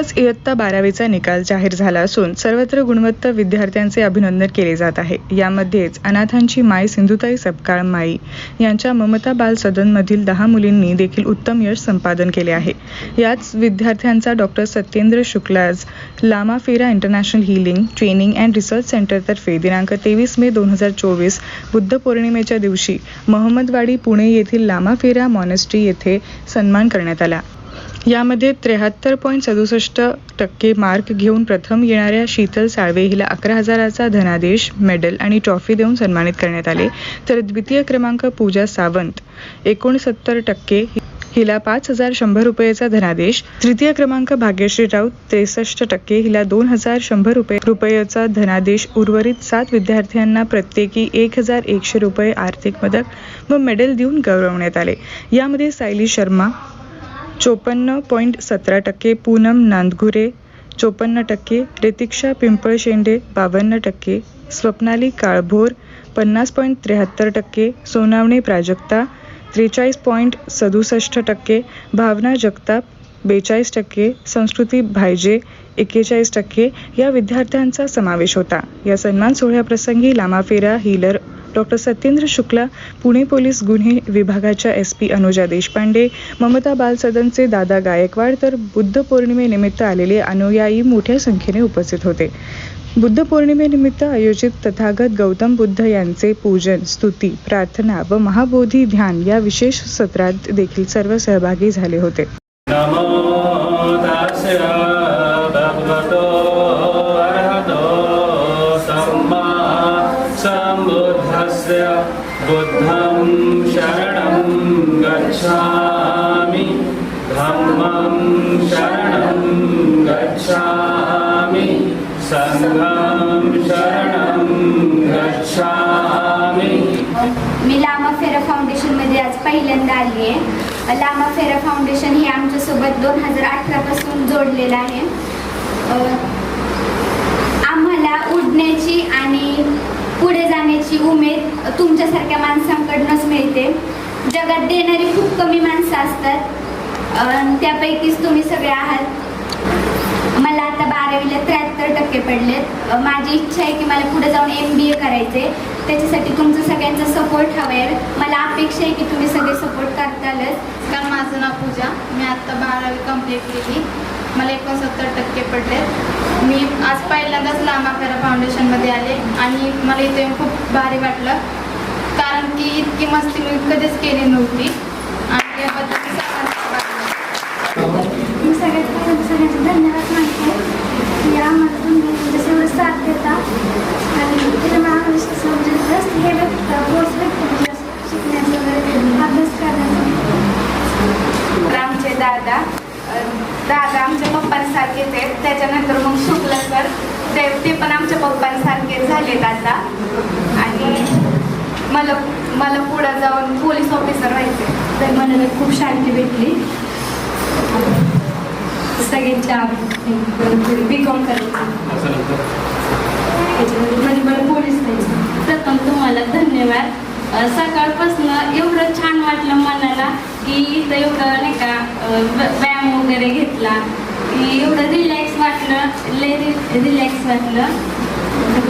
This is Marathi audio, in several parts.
नुकताच इयत्ता बारावीचा निकाल जाहीर झाला असून सर्वत्र गुणवत्ता विद्यार्थ्यांचे अभिनंदन केले जात आहे. यामध्येच अनाथांची माय सिंधुताई सपकाळ माई यांच्या ममता बाल सदनमधील दहा मुलींनी देखील उत्तम यश संपादन केले आहे. याच विद्यार्थ्यांचा doctor Satyendra Shukla's Lamafera international healing training and research सेंटरतर्फे दिनांक तेवीस मे दोन हजार चोवीस बुद्ध पौर्णिमेच्या दिवशी महम्मदवाडी पुणे येथील लामाफेरा मॉनेस्ट्री येथे सन्मान करण्यात आला. यामध्ये त्र्याहत्तर पॉईंट सदुसष्ट टक्के मार्क घेऊन प्रथम येणाऱ्या शीतल साळवे हिला अकरा हजाराचा धनादेश मेडल आणि ट्रॉफी देऊन सन्मानित करण्यात आले. तर द्वितीय क्रमांक पूजा सावंत. एकोणसत्तर टक्के हिला पाच हजार शंभर रुपयेचा धनादेश. तृतीय क्रमांक भाग्यश्री राऊत त्रेसष्ट टक्के हिला दोन हजार शंभर रुपये रुपयाचा धनादेश. उर्वरित सात विद्यार्थ्यांना प्रत्येकी एक हजार एकशे रुपये आर्थिक मदत व मेडल देऊन गौरवण्यात आले. यामध्ये सायली शर्मा चोपन्न पॉईंट सतरा टक्के पूनम नांदगुरे चोपन्न टक्के रितिक्षा पिंपळशेंडे बावन्न टक्के स्वप्नाली काळभोर पन्नास पॉईंट त्र्याहत्तर टक्के सोनावणे प्राजक्ता त्रेचाळीस पॉईंट सदुसष्ट टक्के भावना जगताप बेचाळीस टक्के संस्कृती भायजे एक्केचाळीस टक्के या विद्यार्थ्यांचा समावेश होता. या सन्मान सोहळ्याप्रसंगी Lamafera healer doctor Satyendra Shukla Pune police गुन्हे विभागाच्या एस पी अनुजा देशपांडे ममता बाल सदनचे दादा गायकवाड तर बुद्ध पौर्णिमेनिमित्त आलेले अनुयायी मोठ्या संख्येने उपस्थित होते. बुद्ध पौर्णिमेनिमित्त आयोजित तथागत गौतम बुद्ध यांचे पूजन स्तुती प्रार्थना व महाबोधी ध्यान या विशेष सत्रात देखील सर्व सहभागी झाले होते. गच्छामि। धर्मं शरणं गच्छामि। सङ्घं शरणं गच्छामि। मी लामा फेरा फाउंडेशनमध्ये आज पहिल्यांदा आली आहे. लामा फेरा फाउंडेशन हे आमच्यासोबत दोन हजार अठरापासून जोडलेलं आहे. आम्हाला उडण्याची आणि पुढे जाण्याची उमेद तुमच्यासारख्या माणसांकडूनच मिळते. जगात देणारी खूप कमी माणसं असतात. त्यापैकीच तुम्ही सगळे आहात. मला आता बारावीला त्र्याहत्तर टक्के पडलेत. माझी इच्छा आहे की मला पुढे जाऊन एम बी ए करायचे त्याच्यासाठी तुमचं सगळ्यांचा सपोर्ट हवा आहे मला अपेक्षा आहे की तुम्ही सगळे सपोर्ट करतालच. कारण माझं नाव पूजा. मी आत्ता बारावी कंप्लीट केली. मला एकोणसत्तर टक्के पडले मी आज पहिल्यांदाच लांबाफेरा फाउंडेशनमध्ये आले. आणि मला इथे खूप भारी वाटलं. इतकी मस्ती मी कधीच केली नव्हती. आणि याबद्दल मी सगळ्यात पहिल्यांदा सगळ्यांचे धन्यवाद मानते. की आम्हाला तुम्ही तुमच्या एवढं साथ देता. आणि त्याच्यामुळे आम्हाला असं म्हणजे हे व्यक्त कोर्स व्यक्त म्हणजे शिकण्याचं वगैरे अभ्यास करण्याचं. तर आमचे दादा दादा आमच्या पप्पांसारखेच आहेत त्याच्यानंतर मग शुक्ल सर ते ते पण आमच्या पप्पांसारखेच झालेत आता. आणि मला मला पुढं जाऊन पोलीस ऑफिसर व्हायचे तर मनाला खूप शांती भेटली. सगळ्यांच्या बी कॉम करायचं. म्हणजे मला पोलीस व्हायचं प्रथम तुम्हाला धन्यवाद. सकाळपासून एवढं छान वाटलं मनाला की इथं एवढं नाही का व्यायाम वगैरे घेतला. की एवढं रिलॅक्स वाटलं लय रिलॅक्स वाटलं.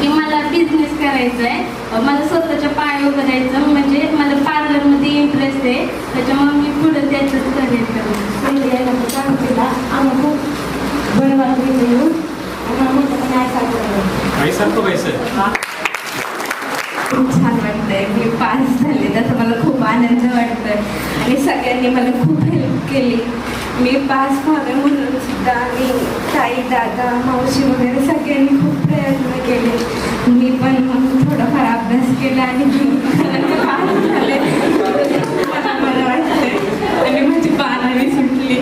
की मला बिझनेस करायचा आहे. मला स्वतःच्या पाय उभं राहायचं. म्हणजे मला पार्लरमध्ये इंटरेस्ट आहे. त्याच्यामुळे मी पुढे त्याचंच करिअर यायला पण काम केला आम्हाला खूप बरं वाटलं येऊन. व्हायचं खूप छान वाटतंय. मी पास झाले. त्याचा मला खूप आनंद वाटतोय. आणि सगळ्यांनी मला खूप हेल्प केली. मी पास व्हावे म्हणून सुद्धा आणि ताई दादा मावशी वगैरे सगळ्यांनी खूप प्रयत्न केले. मी पण थोडाफार अभ्यास केला आणि पास झाले. मला बरं वाटतंय. आणि माझी बारावी सुटली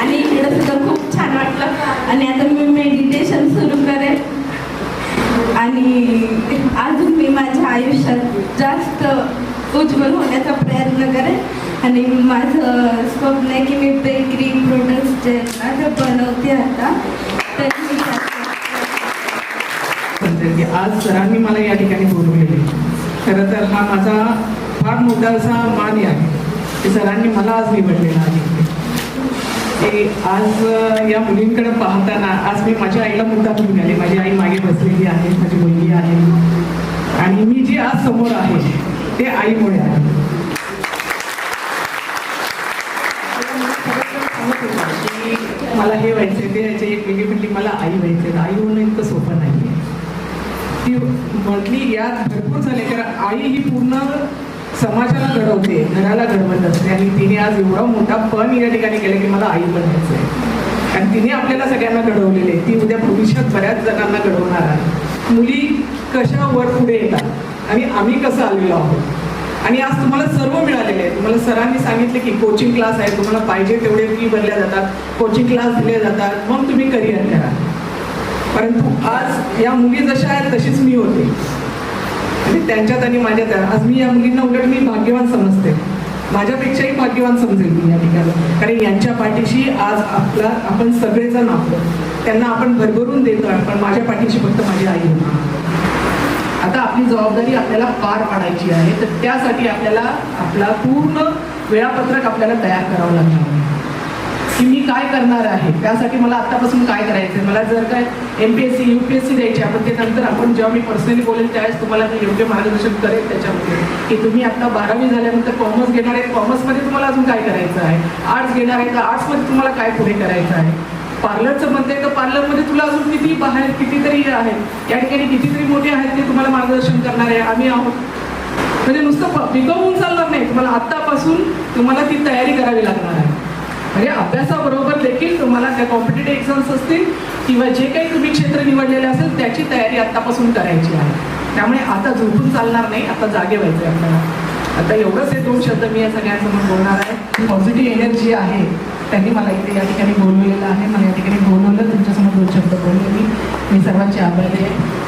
आणि इकडं सुद्धा खूप छान वाटलं आणि आता मी मेडिटेशन सुरू करेन आणि अजून मी माझ्या आयुष्यात जास्त उज्ज्वल होण्याचा वगैरे. आणि माझं स्वप्न आहे की मी बेकरी प्रोडक्ट्स जे आहेत ना ते बनवते आता. तर मी की आज सरांनी मला या ठिकाणी बोलवलेले खरं तर हा माझा फार मोठा असा मान आहे. ते सरांनी मला आज निवडलेला आहे. ते आज या मुलींकडे पाहताना आज मी माझ्या आईला मुद्दा घेऊन आले. माझी आई मागे बसलेली आहे माझी मुलगी आहे. आणि मी जी आज समोर आहे ते आईमुळे आहे की मला हे व्हायचंय ते व्हायचे एक वेगळी म्हटली मला आई व्हायचंय आई होणं इतकं सोपं नाही ती म्हटली यात भरपूर झाले कारण आई ही पूर्ण समाजाला घडवते घराला घडवत असते. आणि तिने आज एवढा मोठा पण या ठिकाणी केलं की मला आई बनायचं आहे कारण तिने आपल्याला सगळ्यांना घडवलेले ती उद्या भविष्यात बऱ्याच जणांना घडवणार आहे. मुली कशा वर पुढे येतात? आणि आम्ही कसं आलेलो आहोत? आणि आज तुम्हाला सर्व मिळालेले आहे तुम्हाला सरांनी सांगितले की कोचिंग क्लास आहे तुम्हाला पाहिजे तेवढे फी भरल्या जातात कोचिंग क्लास दिले जातात मग तुम्ही करिअर करा. परंतु आज या मुली जशा आहेत तशीच मी होते. आणि त्यांच्यात आणि माझ्यात आज मी या मुलींना उलट मी भाग्यवान समजते. माझ्यापेक्षाही भाग्यवान समजेल मी या ठिकाणी. कारण यांच्या पाठीशी आज आपला आपण सगळेजण आहोत. त्यांना आपण भरभरून देतो पण माझ्या पाठीशी फक्त माझी आई होती आता आपली जबाबदारी आपल्याला पार पाडायची आहे तर त्यासाठी आपल्याला आपला पूर्ण वेळापत्रक आपल्याला तयार करावं लागणार की मी काय करणार आहे? त्यासाठी मला आत्तापासून काय करायचं आहे मला जर काय M P S C U P S C द्यायची आपण ते नंतर आपण जेव्हा मी पर्सनली बोलेल त्यावेळेस तुम्हाला मी योग्य मार्गदर्शन करेल त्याच्यामध्ये. की तुम्ही आता बारावी झाल्यानंतर कॉमर्स घेणार आहे कॉमर्समध्ये तुम्हाला अजून काय करायचं आहे? आर्ट्स घेणार आहे तर आर्ट्समध्ये तुम्हाला काय पुढे करायचं आहे? पार्लरचं म्हणते तर पार्लरमध्ये तुला अजून किती बाहेर कितीतरी आहेत या ठिकाणी कितीतरी मोठे आहेत ते तुम्हाला मार्गदर्शन करणारे आम्ही आहोत. म्हणजे नुसतं पिकवून चालणार नाही तुम्हाला आत्तापासून तुम्हाला ती तयारी करावी लागणार आहे. म्हणजे अभ्यासाबरोबर देखील तुम्हाला त्या कॉम्पिटेटिव्ह एक्झाम्स असतील किंवा जे काही तुम्ही क्षेत्र निवडलेले असेल त्याची तयारी आत्तापासून करायची आहे. त्यामुळे आता झोपून चालणार नाही आता जागे व्हायचं आहे आपल्याला. आता एवढंच हे दोन शब्द मी या सगळ्यांसमोर बोलणार आहे. पॉझिटिव्ह एनर्जी आहे त्यांनी मला इथे या ठिकाणी बोलवलेलं आहे. number there.